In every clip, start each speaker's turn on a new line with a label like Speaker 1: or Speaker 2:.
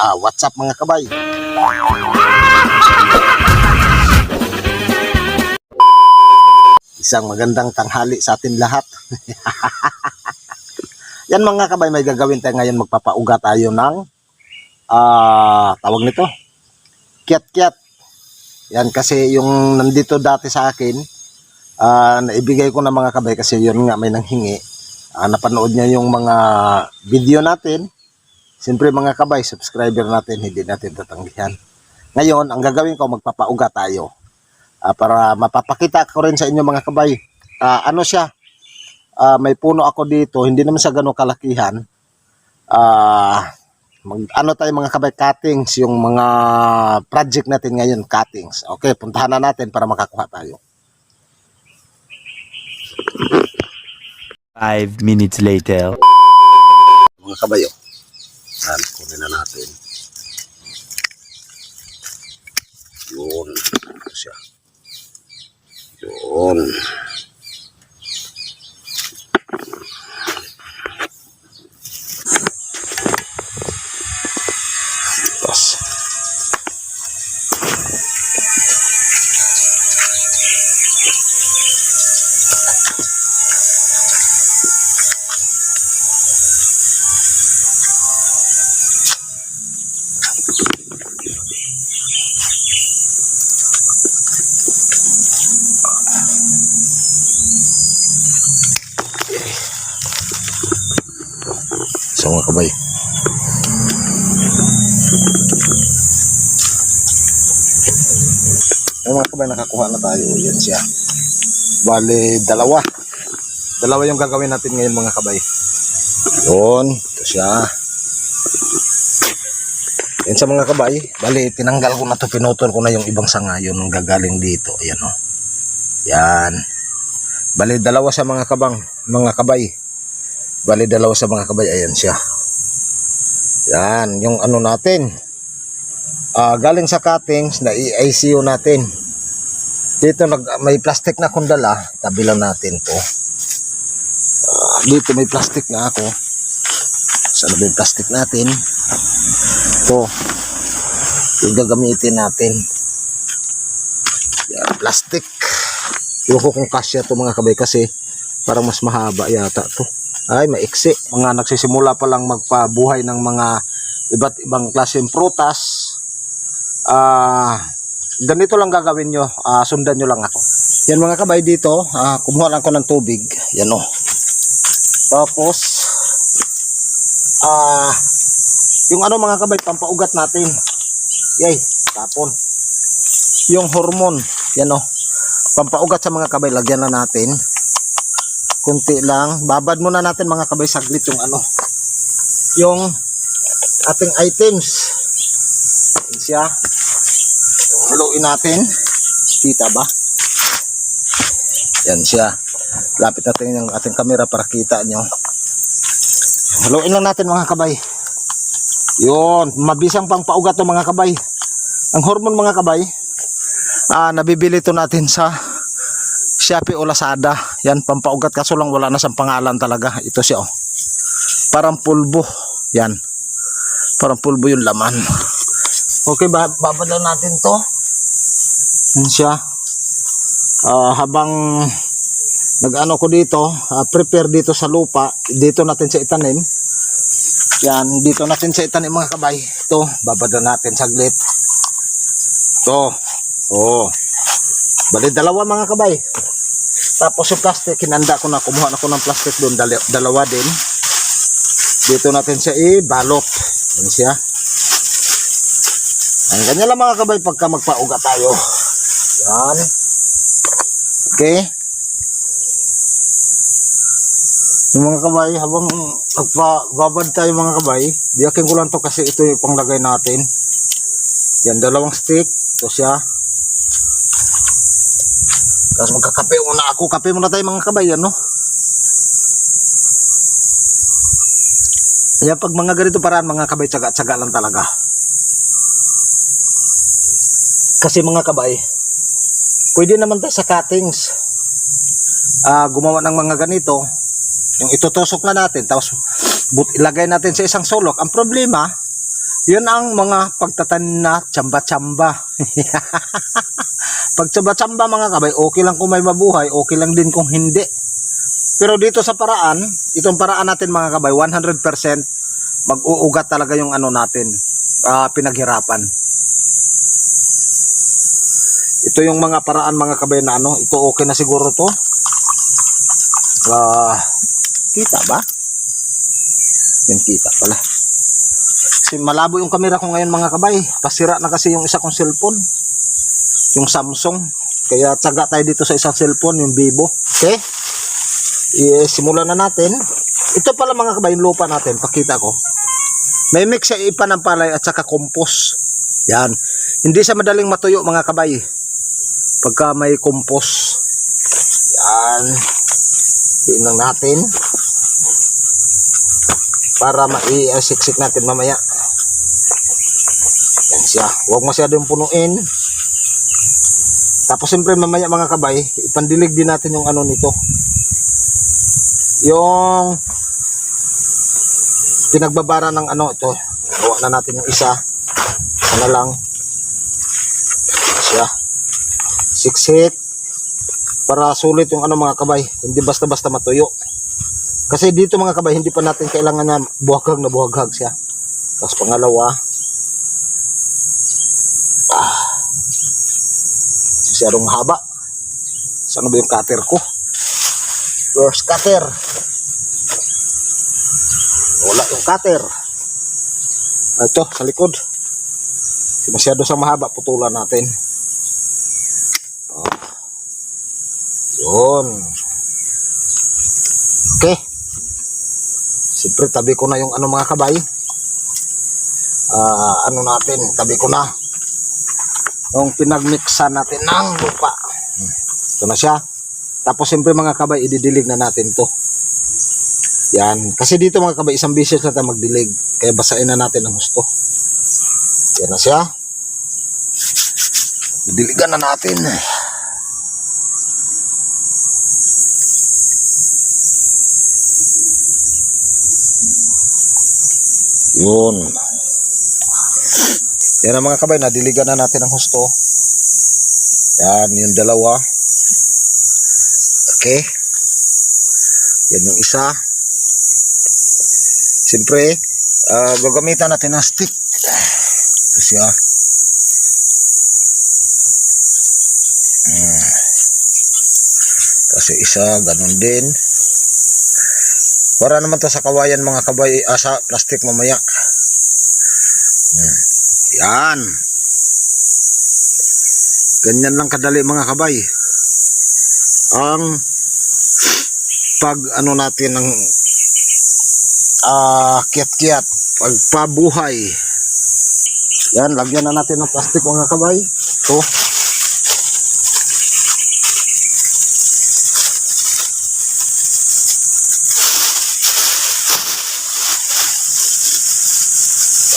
Speaker 1: Ah, what's up mga kabay? Isang magandang tanghali sa atin lahat. Yan mga kabay, may gagawin tayo ngayon. Magpapauga tayo ng ah, tawag nito, kiat-kiat. Yan kasi yung nandito dati sa akin, ah, naibigay ko na mga kabay kasi yun nga may nanghingi. Ah, napanood niya yung mga video natin. Siyempre mga kabay, subscriber natin, hindi natin tatanggihan. Ngayon, ang gagawin ko, magpapauga tayo. Ah, para mapapakita ko rin sa inyo mga kabay. Ah, ano siya? Ah, may puno ako dito, hindi naman siya gano'ng kalakihan. Ah, mag, ano tayo mga kabay, cuttings, yung mga project natin ngayon, cuttings. Okay, puntahan na natin para makakuha tayo.
Speaker 2: Five minutes later.
Speaker 1: mga kabayo. Yan, kunin na natin. Yun. Siya. Yun. So mga kabay. Ay mga kabay, nakakuha na tayo. Yan siya. Bale, dalawa. Dalawa yung gagawin natin ngayon mga kabay. Yun. Ito siya. Yan sa mga kabay. Bale, tinanggal ko na to Pinutol ko na yung ibang sanga. Yun ang gagaling dito. Ayan o. Yan. Bale, dalawa sa mga kabang. Mga kabay. Bali dalawa sa mga kabay, ayan siya. Yan, yung ano natin. Ah, galing sa cuttings na i-ICU natin. Dito nag may plastic na akong dala, tabi natin 'to. Ah, dito may plastic na ako. Ba yung plastic natin? Ito. Yung gagamitin natin. Yan, plastic. Yung ko kung kasya to mga kabay kasi parang mas mahaba yata to ay maiksi. Mga nagsisimula pa lang magpabuhay ng mga iba't ibang klaseng prutas. Ah ganito lang gagawin nyo. Ah, sundan nyo lang ako. Yan mga kabay dito ah, kumuha lang ko ng tubig. Yan o tapos ah yung ano mga kabay pampaugat natin. Yay tapon. Yung hormone. Yan o pampaugat sa mga kabay lagyan na natin kunti lang. Babad muna natin mga kabay saglit yung ano. Yung ating items. Yan siya. Haluin natin. Kita ba? Yan siya. Lapit natin yung ating camera para kita nyo. Haluin lang natin mga kabay. Yun. Mabisang pang paugat to mga kabay. Ang hormone mga kabay, ah, nabibili to natin sa Shopee o Lazada. Yan, pampaugat kaso lang wala na sa pangalan talaga. Ito siya oh. Parang pulbo. Yan. Parang pulbo yung laman. Okay, ba babalaw natin to. Yan siya. Ah, habang nag-ano ko dito, ah, prepare dito sa lupa, dito natin sa itanim. Yan, dito natin sa itanim mga kabay. Ito, babada natin saglit. Ito. Oh. Bali dalawa mga kabay. Tapos yung plastic, hinanda ko na. Kumuha na ko ng plastic doon. Dalawa din. Dito natin siya i-balot. Yan siya. Ang ganyan lang mga kabay pagka magpauga tayo. Yan. Okay. Yung mga kabay, habang nagpababad tayo mga kabay, biyakin ko lang to kasi ito yung panglagay natin. Yan, dalawang stick. Ito siya. Tapos magkakape muna ako. Kape muna tayo mga kabay, ano? Kaya pag mga ganito paraan, mga kabay, tsaga-tsaga lang talaga. Kasi mga kabay, pwede naman tayo sa cuttings. Ah, gumawa ng mga ganito, yung itutusok na natin, tapos but, ilagay natin sa isang sulok. Ang problema, Yun ang mga pagtatanim na tsamba-tsamba. Pag tsamba-tsamba mga kabay, okay lang kung may mabuhay, okay lang din kung hindi. Pero dito sa paraan, itong paraan natin mga kabay, 100% mag-uugat talaga yung ano natin, ah, pinaghirapan. Ito yung mga paraan mga kabay na ano, ito okay na siguro to. Ah, kita ba? Yung kita pala. Kasi malabo yung camera ko ngayon mga kabay. Pasira na kasi yung isa kong cellphone. Yung Samsung. Kaya tsaga tayo dito sa isang cellphone, yung Vivo. Okay? I- simulan na natin. Ito pala mga kabay, yung lupa natin. Pakita ko. May mix sa ipa ng palay at saka compost. Yan. Hindi sa madaling matuyo mga kabay. Pagka may compost. Yan. Lang natin. Para mai-siksik natin mamaya. Siya. Huwag masyadong punuin. Tapos siyempre mamaya mga kabay, ipandilig din natin yung ano nito. Yung pinagbabara ng ano ito. Gawa na natin yung isa. Ano lang. Siya. Siksik. Para sulit yung ano mga kabay. Hindi basta-basta matuyo. Kasi dito mga kabay, hindi pa natin kailangan na buhaghag na buhaghag siya. Tapos pangalawa, masyadong haba. Saan ba yung cutter ko? First cutter. Wala yung cutter. Ah, Ito, sa likod. Masyado sa mahaba, putulan natin. Ah. Yun. Okay. Siyempre, tabi ko na yung ano mga kabay. Ah, ano natin, tabi ko na. Yung pinagmixan natin ng lupa. Ito na siya. Tapos siyempre mga kabay, ididilig na natin to. Yan. Kasi dito mga kabay, isang beses na tayo magdilig. Kaya basain na natin ang gusto. Yan na siya. Didiligan na natin. Yun. Yan ang mga kabay, nadiligan na natin ang husto. Yan, yung dalawa. Okay. Yan yung isa. Siyempre, ah, gagamitan natin ng stick. Ito siya. Mm. Kasi isa, ganun din. Para naman to sa kawayan mga kabay, ah, sa plastic mamaya. Yan. Ganyan lang kadali mga kabay. Ang pag ano natin ng ah kiat-kiat, pagpabuhay. Yan, lagyan na natin ng plastic mga kabay. Ito.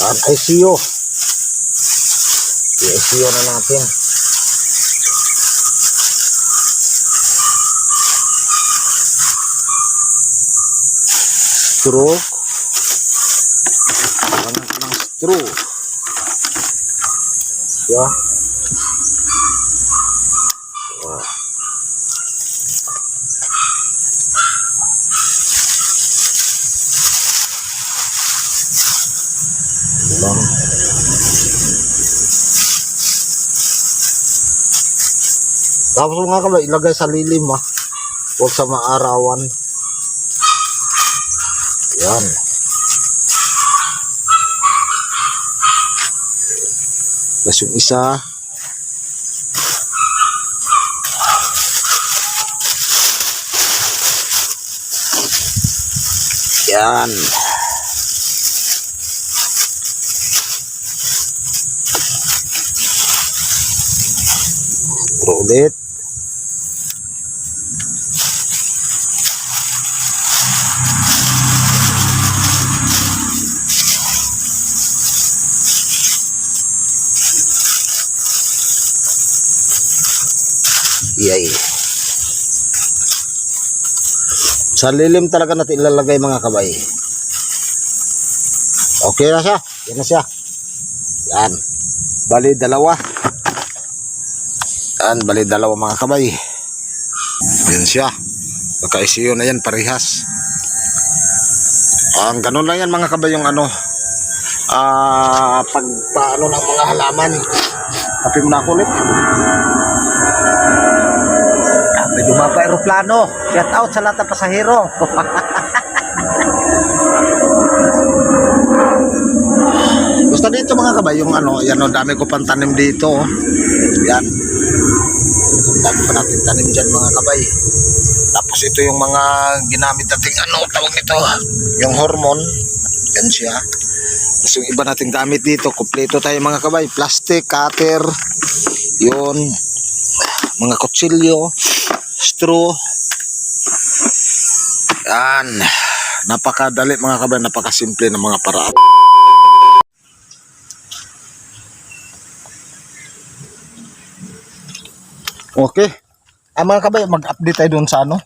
Speaker 1: Yan, ICU. I-ICU na natin. Straw. Hanap ng straw. Siya. Oh. Lang. Tapos mga kabay, ilagay sa lilim ah. Huwag sa maarawan. Yan. Tapos yung isa. Yan. Ito ulit. Sa lilim talaga natin ilalagay mga kabay. Okay na siya. Yan na siya. Yan. Bali, dalawa. Yan, bali, dalawa mga kabay. Yan siya. Naka-ICU na yan, parehas. Ang ganun lang yan mga kabay yung ano. Ah, pag paano ng mga halaman. Kapi mo na ako ulit.
Speaker 2: May dumapa aeroplano. Shout out sa lahat ng pasahero.
Speaker 1: Basta dito mga kabay, yung ano, yan o, dami ko pang tanim dito. oh. Yan. Dami pa natin tanim dyan mga kabay. Tapos ito yung mga ginamit nating ano, tawag nito, yung hormone. Yan siya. Tapos yung iba nating gamit dito, kumpleto tayo mga kabay. Plastic, cutter, yun, mga kutsilyo, straw. Yan. Napakadali mga kabay, napakasimple ng mga paraan. Okay. Ah, mga kabay, mag-update tayo doon sa ano.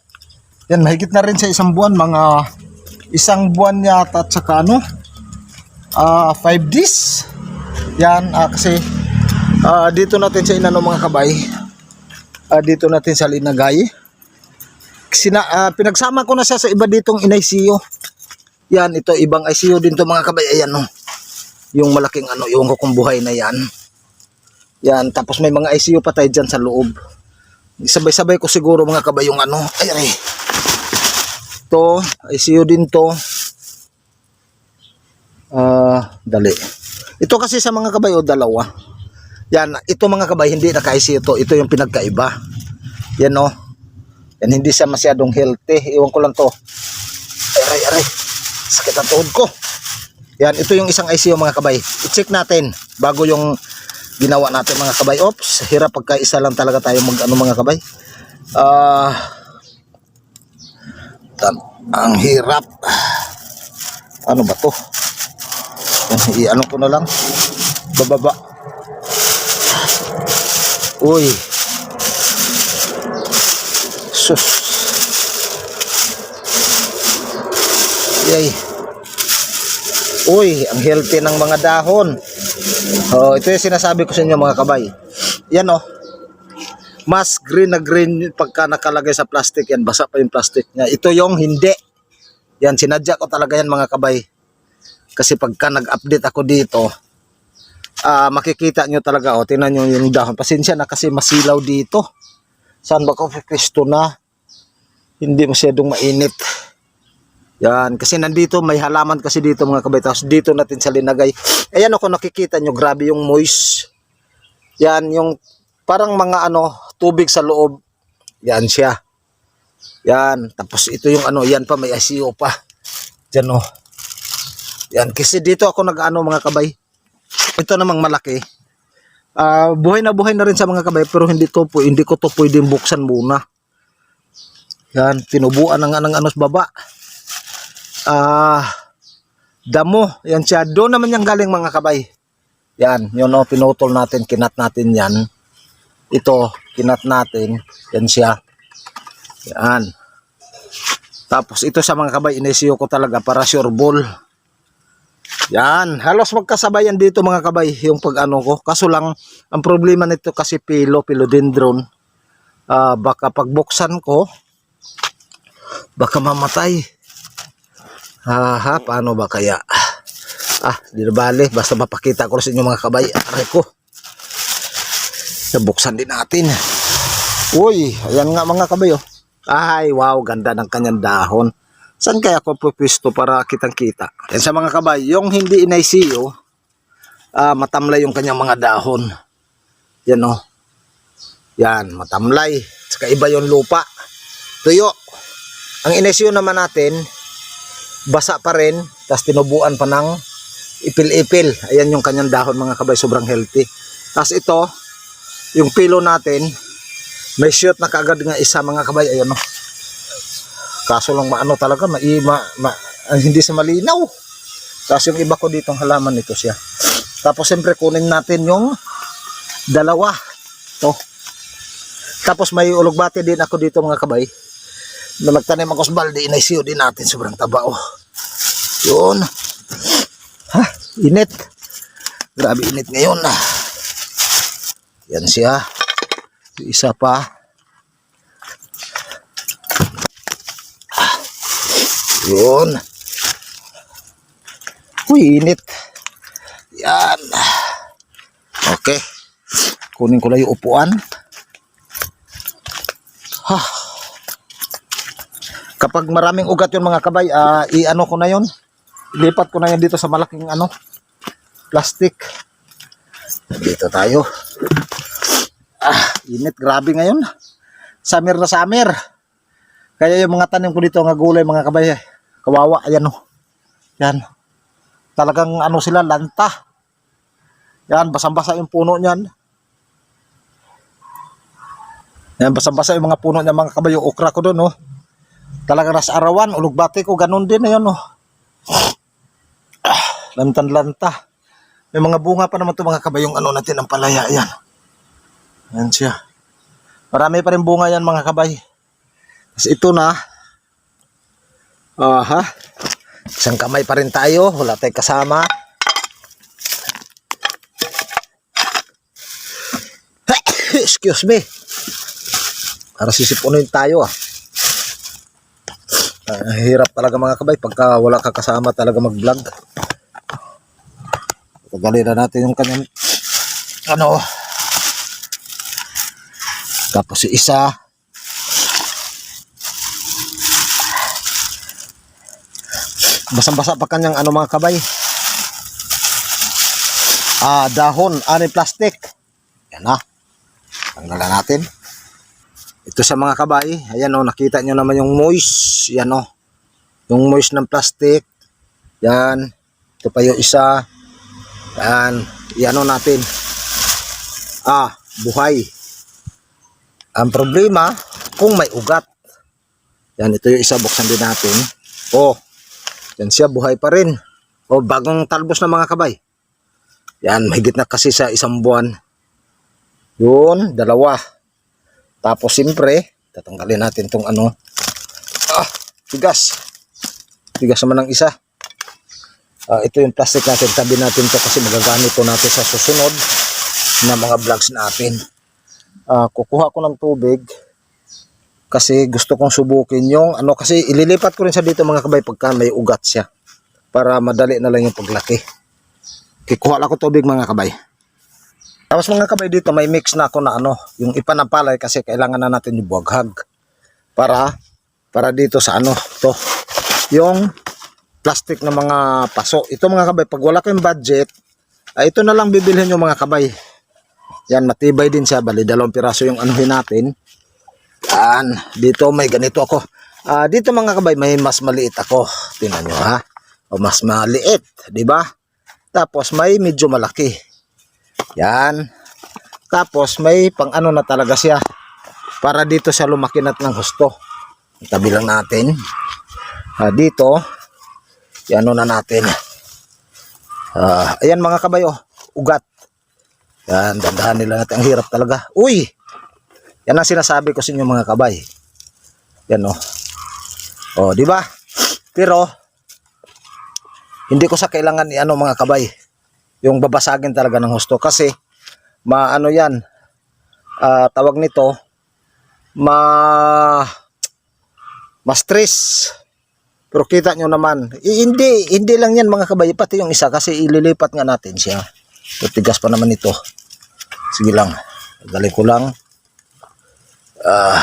Speaker 1: Yan, mahigit na rin sa isang buwan, mga isang buwan yata at saka ano, ah, five days. Yan, ah, kasi ah, dito natin sa inano mga kabay, ah, dito natin sa Linagay. Sina, ah, pinagsama ko na siya sa iba ditong in-ICU. Yan, ito ibang ICU din to mga kabay. Ayan no. Yung malaking ano, yung kung buhay na yan. Yan, tapos may mga ICU pa tayo dyan sa loob. Sabay-sabay ko siguro mga kabay yung ano. Ay, ay. To, ICU din to. Ah, dali. Ito kasi sa mga kabay o dalawa. Yan, ito mga kabay hindi naka-ICU to. Ito yung pinagkaiba. Yan no. Yan hindi siya masyadong healthy. Iwan ko lang to. Aray, aray. Sakit ang tuhod ko. Yan, ito yung isang ICU mga kabay. I-check natin bago yung ginawa natin mga kabay. Oops, hirap pagka isa lang talaga tayo mag ano mga kabay. Ah, tan- ang hirap. Ano ba to? Yan, i-ano ko na lang. Bababa. Uy. Sus. Yay. Uy, ang healthy ng mga dahon. Oh, ito yung sinasabi ko sa inyo mga kabay. Yan oh. Mas green na green pagka nakalagay sa plastic yan. Basa pa yung plastic niya. Ito yung hindi. Yan, sinadya ko talaga yan mga kabay. Kasi pagka nag-update ako dito, ah makikita nyo talaga, oh, tingnan nyo yung dahon. Pasensya na kasi masilaw dito. Saan ba ko na? Hindi masyadong mainit. Yan, kasi nandito may halaman kasi dito mga kabay. Tapos dito natin sa linagay. Ayan ako nakikita nyo, grabe yung moist. Yan, yung parang mga ano, tubig sa loob. Yan siya. Yan, tapos ito yung ano, yan pa may ICU pa. Diyan oh. Yan, kasi dito ako nag-ano mga kabay. Ito namang malaki. Ah, buhay na buhay na rin sa mga kabay pero hindi to po, hindi ko to pwedeng buksan muna. Yan, tinubuan ng ng ano sa baba. Ah damo. Yan siya. Doon naman yung galing mga kabay. Yan yun o pinutol natin kinat natin yan. Ito kinat natin. Yan siya. Yan. Tapos ito sa mga kabay inisyo ko talaga para sure ball yan halos magkasabayan dito mga kabay yung pag ano ko kaso lang ang problema nito kasi pilo philodendron ah baka pagbuksan ko baka mamatay Haha, paano ba kaya? Ah, di. Basta mapakita ko sa inyo mga kabay. Aray ko. Nabuksan din natin. Uy, ayan nga mga kabay oh. Ay, wow, ganda ng kanyang dahon. Saan kaya ko pupisto para kitang kita? Yan sa mga kabay, yung hindi inaisiyo, ah, matamlay yung kanyang mga dahon. Yan oh. Yan, matamlay. Saka iba yung lupa. Tuyo. Ang inaisiyo naman natin, basa pa rin, tapos tinubuan pa ng ipil-ipil. Ayan yung kanyang dahon mga kabay, sobrang healthy. Tapos ito, yung pilo natin, may shoot na kagad nga isa mga kabay, ayan no. Kaso lang maano talaga, ma, ma, ma, ah, hindi sa malinaw. Tapos yung iba ko ditong halaman nito siya. Tapos siyempre kunin natin yung dalawa. To. Tapos may ulugbati din ako dito mga kabay na nagtanim ako sa balde, inaisiyo din natin sobrang taba oh. Yun. Ha, init. Grabe init ngayon. ah. Yan siya. Isa pa. Yun. Uy, init. Yan. Okay. Kunin ko lang yung upuan. Ha. Kapag maraming ugat yung mga kabay, ah, i-ano ko na yon. Ilipat ko na yan dito sa malaking ano, plastic. Dito tayo. Ah, init grabe ngayon. Summer na summer. Kaya yung mga tanim ko dito, nga gulay, mga kabay, eh, kawawa, ayan o. Yan. Talagang ano sila, lanta. Yan, basang-basa yung puno niyan. Yan, basang-basa yung mga puno niya, mga kabay, yung okra ko doon, oh. Talagang nasa arawan, ulugbati ko, ganun din, ayan, oh. Ah, lantan-lanta. May mga bunga pa naman ito mga kabay, yung ano natin, ang palaya, yan. Yan siya. Marami pa rin bunga yan mga kabay. Tapos ito na. Aha. Isang kamay pa rin tayo. Wala tayong kasama. Excuse me. Para sisipunin tayo ah. Ah, hirap talaga mga kabay pagka wala ka kasama talaga mag-vlog. Tagalin na natin yung kanyang ano tapos si isa basang-basa pa kanyang ano mga kabay. Ah dahon ani plastic. Yan na tanggalan natin. Ito sa mga kabay. Ayan o nakita nyo naman yung moist. Yan o yung moist ng plastic. Yan. Ito pa yung isa. Yan. Yan o natin. Ah buhay. Ang problema, kung may ugat. Yan, ito yung isa, buksan din natin. Oh, yan siya, buhay pa rin. Oh, bagong talbos na mga kabay. Yan, mahigit na kasi sa isang buwan. Yun, dalawa. Tapos, siyempre, tatanggalin natin tong ano. Ah, tigas. Tigas naman ng isa. Ah, ito yung plastic natin. Tabi natin to kasi magagamit to natin sa susunod na mga vlogs natin ah, kukuha ko ng tubig kasi gusto kong subukin yung ano kasi ililipat ko rin sa dito mga kabay pagka may ugat siya. Para madali na lang yung paglaki. Kikuha lang ko tubig mga kabay. Tapos mga kabay dito may mix na ako na ano yung ipanapalay kasi kailangan na natin yung buwaghag. Para para dito sa ano to yung plastic na mga paso. Ito mga kabay pag wala kayong budget ay ito na lang bibilhin yung mga kabay. Yan, matibay din siya. Bali, dalawang piraso yung anuhin natin. Yan, dito may ganito ako. Ah, dito mga kabay, may mas maliit ako. Tingnan nyo ha. O mas maliit, di ba? Tapos may medyo malaki. Yan. Tapos may pang ano na talaga siya. Para dito siya lumakinat ng husto. Tabi lang natin. Ah, dito, ano na natin. Ah, ayan mga kabay, oh, ugat. Yan, dandahan nila natin. Ang hirap talaga. Uy! Yan ang sinasabi ko sa inyo mga kabay. Yan o. Oh. di ba? Pero, hindi ko sa kailangan i-ano mga kabay. Yung babasagin talaga ng husto. Kasi, maano yan, ah, tawag nito, ma, ma-stress. Pero kita nyo naman, hindi, hindi lang yan mga kabay, pati yung isa kasi ililipat nga natin siya. Tutigas pa naman ito. Sige lang. Galing ko lang. Ah.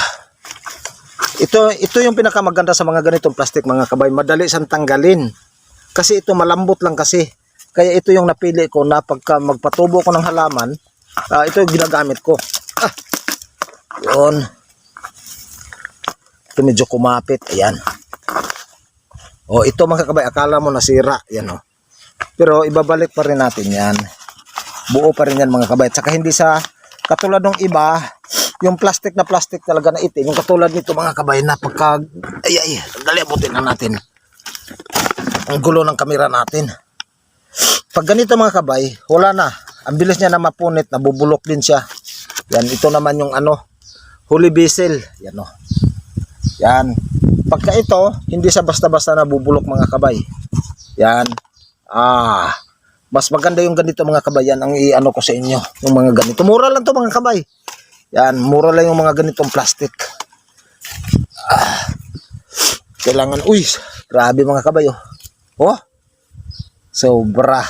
Speaker 1: ito ito yung pinakamaganda sa mga ganitong plastic mga kabay. Madali siyang tanggalin. Kasi ito malambot lang kasi. Kaya ito yung napili ko na pagka magpatubo ko ng halaman, ah, ito yung ginagamit ko. Ah. Yun. Ito medyo kumapit. Ayan. O ito mga kabay, akala mo nasira. Yan o. Pero ibabalik pa rin natin yan buo pa rin yan mga kabay. Saka hindi sa katulad ng iba, yung plastic na plastic talaga na itim. Yung katulad nito mga kabay na pagka, ay ay, dali abutin na natin. Ang gulo ng kamera natin. Pag ganito mga kabay, wala na. Ang bilis niya na mapunit, nabubulok din siya. Yan, ito naman yung ano, holy basil. Yan o. Yan. Pagka ito, hindi sa basta-basta nabubulok mga kabay. Yan. Ah, Mas maganda yung ganito mga kabayan ang i-ano ko sa inyo. Yung mga ganito. Mura lang to mga kabay. Yan, mura lang yung mga ganitong plastic. Ah, kailangan, uy, grabe mga kabay oh. Oh, sobra.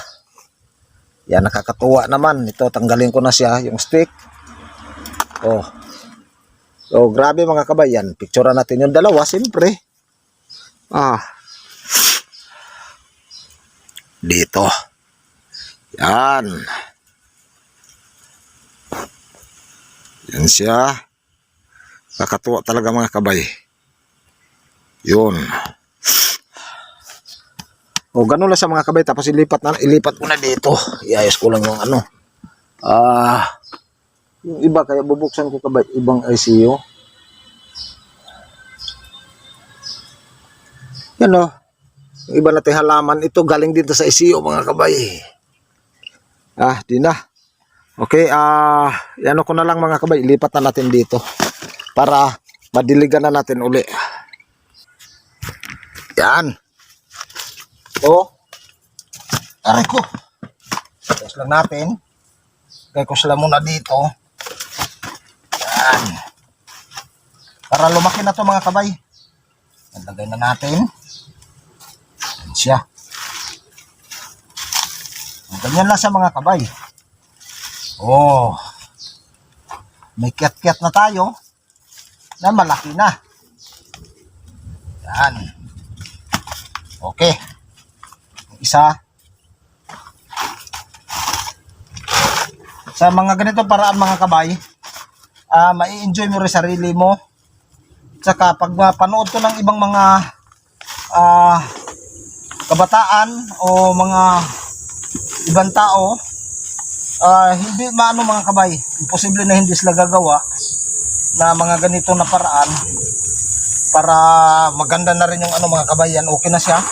Speaker 1: Yan, nakakatuwa naman. Ito, tanggalin ko na siya, yung stick. Oh. So, grabe mga kabayan. Picture natin yung dalawa, siyempre. Ah. Dito. Yan. Yan siya. Nakatuwa talaga mga kabay. Yun. O ganun lang sa mga kabay tapos ilipat na ilipat ko na dito. Iayos ko lang yung ano. Ah, yung iba kaya bubuksan ko kabay ibang ICU. Yan o. Yung iba natin halaman ito galing dito sa ICU mga kabay. Ah, di na. Okay, ah, yan ko na lang mga kabay, ilipat na natin dito para madiligan na natin uli. Yan. O. Aray ko. Tapos lang natin. Kaya ko sila muna dito. Yan. Para lumaki na to mga kabay. Nalagay na natin. Yan siya. Ganyan lang sa mga kabay. Oh. May kiat-kiat na tayo na malaki na. Yan. Okay. Isa. Sa mga ganito paraan mga kabay, ah mai-enjoy mo rin sarili mo. Tsaka pag mapanood to ng ibang mga ah kabataan o mga ibang tao, ah hindi maano mga kabay, imposible na hindi sila gagawa na mga ganito na paraan para maganda na rin yung ano mga kabayan, okay na siya.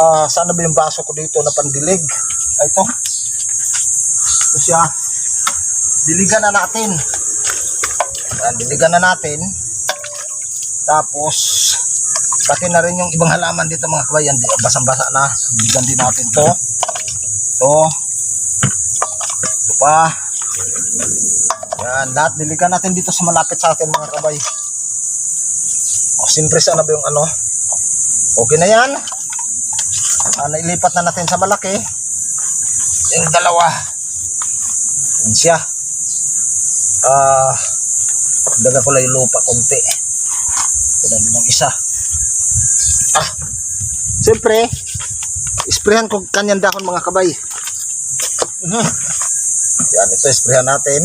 Speaker 1: Ah, saan na ba yung baso ko dito na pandilig? Ah, ito. Ito siya. Diligan na natin. Yan, diligan na natin. Tapos, pati na rin yung ibang halaman dito mga kabayan. Basang-basa na. Diligan din natin to. To. Pa. Yan, lahat diligan natin dito sa malapit sa atin mga kabay. O, siyempre sana ba yung ano? Okay na yan. Ah, nailipat na natin sa malaki. Yung dalawa. Yan siya. Ah, daga ko lang yung lupa konti. Ito na din yung isa. Ah, siyempre, isprehan ko kanyang dahon mga kabay. Mhm. Yan, ito isprehan natin.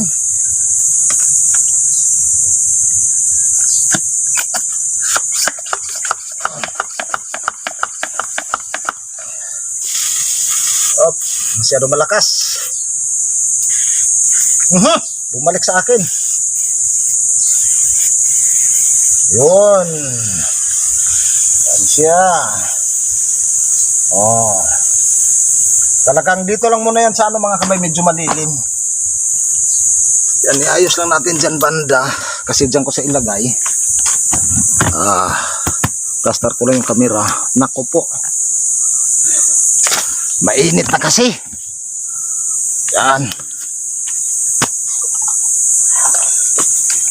Speaker 1: Op, masyado malakas. Mhm, bumalik sa akin. Yun. Yan siya. Oh. Talagang dito lang muna yan sa ano mga kamay, medyo malilim. Yan, iayos lang natin dyan banda. Kasi dyan ko sa ilagay. Ah, plaster ko lang yung camera. Nako po. Mainit na kasi. Yan.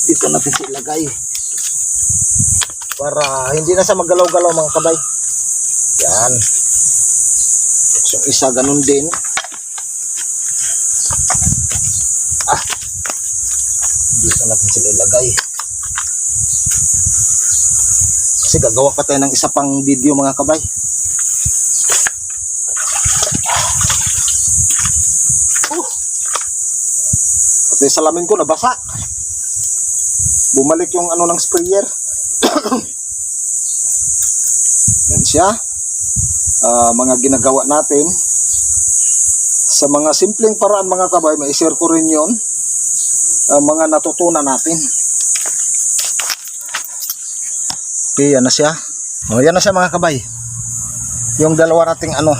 Speaker 1: Dito natin ilagay. Para hindi na sa magalaw-galaw mga kabay. Yan. Tapos yung isa ganun din. Ah. Dito natin sila ilagay. Kasi gagawa pa tayo ng isa pang video mga kabay. Oh. Pati yung salamin ko nabasa. Bumalik yung ano ng sprayer. Yan siya. Ah, mga ginagawa natin. Sa mga simpleng paraan mga kabay, may share ko rin yun. Ah, mga natutunan natin. Okay, yan na siya. O, yan na siya mga kabay. Yung dalawa nating ano,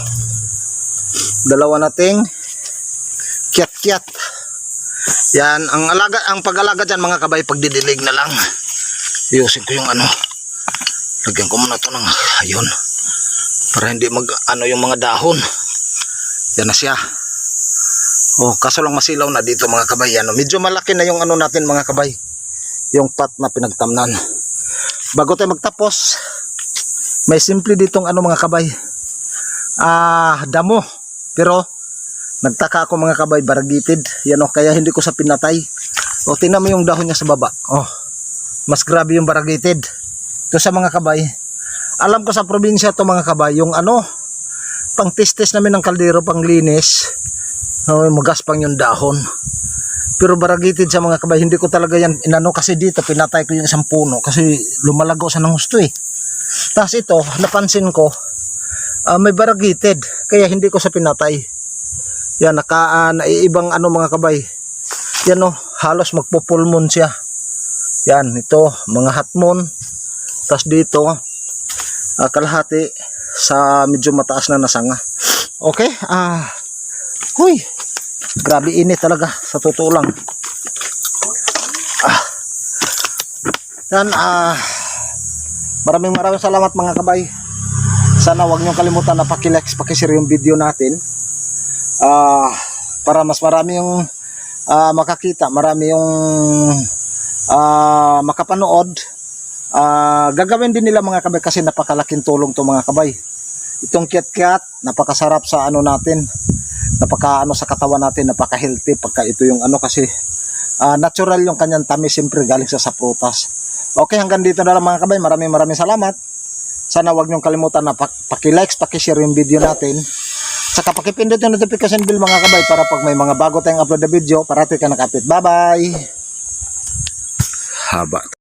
Speaker 1: dalawa nating kiat-kiat. Yan, ang alaga, ang pag-alaga dyan mga kabay, pagdidilig na lang. Iyusin ko yung ano. Lagyan ko muna to ng ayun. Para hindi mag, ano yung mga dahon. Yan na siya. Oh, kaso lang masilaw na dito mga kabay. Ano, medyo malaki na yung ano natin mga kabay. Yung pot na pinagtamnan. Bago tayo magtapos, may simple ditong ano mga kabay. Ah, damo. Pero nagtaka ako mga kabay, baragitid. Yan oh, kaya hindi ko sa pinatay. O, tingnan mo yung dahon niya sa baba. Oh, mas grabe yung baragitid. Ito sa mga kabay. Alam ko sa probinsya to mga kabay, yung ano, pang testes namin ng kaldero, pang linis, oh, magaspang yung dahon. Pero baragitid sa mga kabay, hindi ko talaga yan inano kasi dito pinatay ko yung isang puno kasi lumalago sa ng gusto eh. Tapos ito, napansin ko, ah, may baragitid, kaya hindi ko sa pinatay. Yan, naka, ah, naiibang ano mga kabay. Yan oh, halos magpupulmon siya. Yan, ito, mga hatmon. Tapos dito, ah, kalahati sa medyo mataas na nasanga. Okay, ah, huy, grabe init talaga, sa totoo lang. Ah, yan, ah, maraming maraming salamat mga kabay. Sana wag niyong kalimutan na pakilike, pakishare yung video natin. Ah, para mas marami yung ah, makakita, marami yung ah, makapanood. Ah, gagawin din nila mga kabay kasi napakalaking tulong to mga kabay. Itong kiat-kiat, napakasarap sa ano natin. Napaka ano sa katawan natin, napaka-healthy pagka ito yung ano kasi ah, natural yung kanyang tamis siyempre galing sa saprutas. Okay, hanggang dito na lang mga kabay. Maraming maraming salamat. Sana wag niyong kalimutan na pak- paki-likes, paki-share yung video natin. Saka pakipindot yung notification bell mga kabay para pag may mga bago tayong upload na video, parati ka nakapit. Bye-bye! Haba.